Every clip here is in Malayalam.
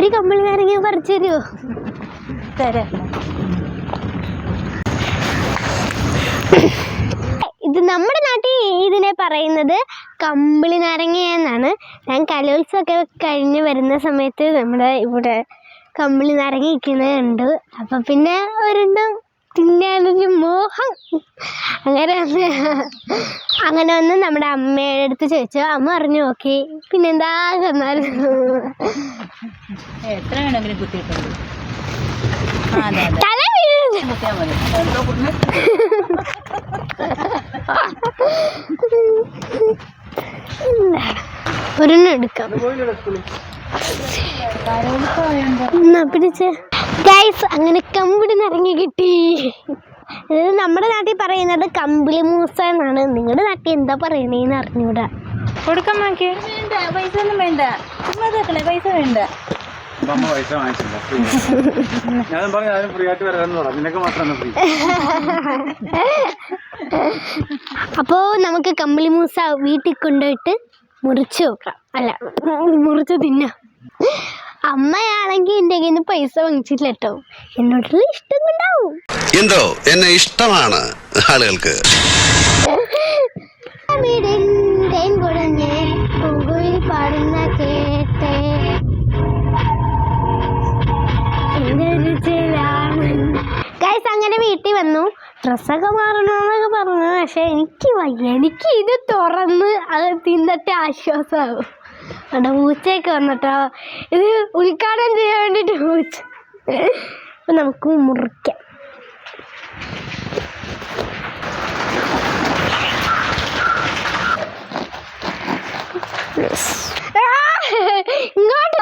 ഒരു കമ്പിളി നാരങ്ങ പറിച്ചു തരുമോ തരാം. ഇത് നമ്മുടെ നാട്ടിൽ ഇതിനെ പറയുന്നത് കമ്പിളി നാരങ്ങ എന്നാണ് ഞാൻ കലോത്സവമൊക്കെ കഴിഞ്ഞ് വരുന്ന സമയത്ത് നമ്മുടെ ഇവിടെ കമ്പിളി നാരങ്ങ ഇരിക്കുന്നത് കണ്ടു അപ്പം പിന്നെ ഒരെണ്ണം തിന്നാനൊരു മോഹം. അങ്ങനെ അങ്ങനെ ഒന്ന് നമ്മുടെ അമ്മയുടെ അടുത്ത് ചോദിച്ചു. അമ്മ പറഞ്ഞു നോക്കി പിന്നെന്താ? തന്നാലും എത്ര വേണമെങ്കിലും കുത്തിയിട്ടുണ്ട്? ആ അതെ അതെ. കുത്തിയാൽ മതി എന്തോ കുത്തുന്നു ഒരെണ്ണം എടുക്കാം. എന്നാ പിടിച്ച്. ഗൈസ് അങ്ങനെ കമ്പിളി നിറങ്ങി കിട്ടി. ഇത് നമ്മുടെ നാട്ടിൽ പറയുന്നത് കമ്പിളി മൂസ എന്നാണ്. നിങ്ങളുടെ നാട്ടിൽ എന്താ പറയണേന്ന് അറിഞ്ഞൂടാ. കൊടുക്കാൻ നോക്കി വേണ്ട പൈസ ഒന്നും വേണ്ട. പൈസ വേണ്ട. അമ്മ പൈസ വാങ്ങിച്ചില്ല. ഞാൻ പറഞ്ഞു ആരും ഫ്രീ ആയിട്ട് വരാമെന്ന് പറഞ്ഞു. നിനക്ക് മാത്രമാണ് ഫ്രീ. അപ്പോൾ നമുക്ക് കമ്പിളി മൂസ വീട്ടിൽ കൊണ്ടുപോയിട്ട് മുറിച്ച് നോക്കാം അല്ല മുറിച്ച് തിന്ന. അമ്മയാണെങ്കിൽ എന്റെ കയ്യിൽ നിന്ന് പൈസ വാങ്ങിച്ചില്ല കേട്ടോ. എന്നോടുള്ള ഇഷ്ടം കൊണ്ടാവും. എന്തോ? എന്നെ ഇഷ്ടമാണ് ആളുകൾക്ക്. ഗൈസ് അങ്ങനെ വീട്ടിൽ വന്നു. ഡ്രസ്സൊക്കെ മാറണമെന്നൊക്കെ പറഞ്ഞു. പക്ഷേ എനിക്ക് വയ്യ. എനിക്ക് ഇത് തുറന്ന് അത് തിന്നിട്ട് ആശ്വാസമാകും അവിടെ പൂച്ചയൊക്കെ വന്നിട്ടോ. ഇത് ഉദ്ഘാടനം ചെയ്യാൻ വേണ്ടിയിട്ട് പൂച്ച അപ്പം നമുക്ക് മുറിക്കാം! ഇങ്ങോട്ട്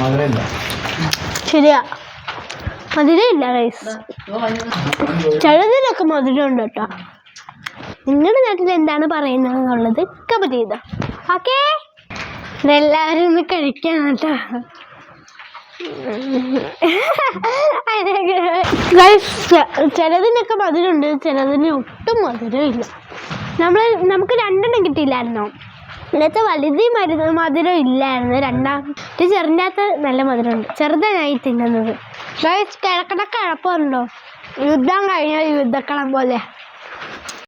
മധുരമില്ല ശരിയാ. മധുരമില്ല റൈസ് ചിലതിലൊക്കെ മധുരം ഉണ്ട് കേട്ടോ. നിങ്ങളുടെ നാട്ടിൽ എന്താണ് പറയുന്നത് എന്നുള്ളത് കമന്റ് ചെയ്തോ. ഓക്കേ എല്ലാവരും ഒന്ന് കഴിക്കാൻ കേട്ടോ. ചിലതിനൊക്കെ മധുരമുണ്ട്. ചിലതിന് ഒട്ടും മധുരമില്ല. നമ്മൾ നമുക്ക് രണ്ടെണ്ണം കിട്ടിയില്ലായിരുന്നോ? ഇന്നത്തെ വലുതി മരുന്ന് മധുരം ഇല്ലായിരുന്നു രണ്ടാം ഇത് ചെറുതിനകത്ത് നല്ല മധുരമുണ്ട്. ചെറുതായി തിന്നുന്നത്. ഗൈസ് കിഴക്കണ കിഴപ്പുണ്ടോ യുദ്ധം കഴിഞ്ഞ? യുദ്ധക്കളം പോലെ.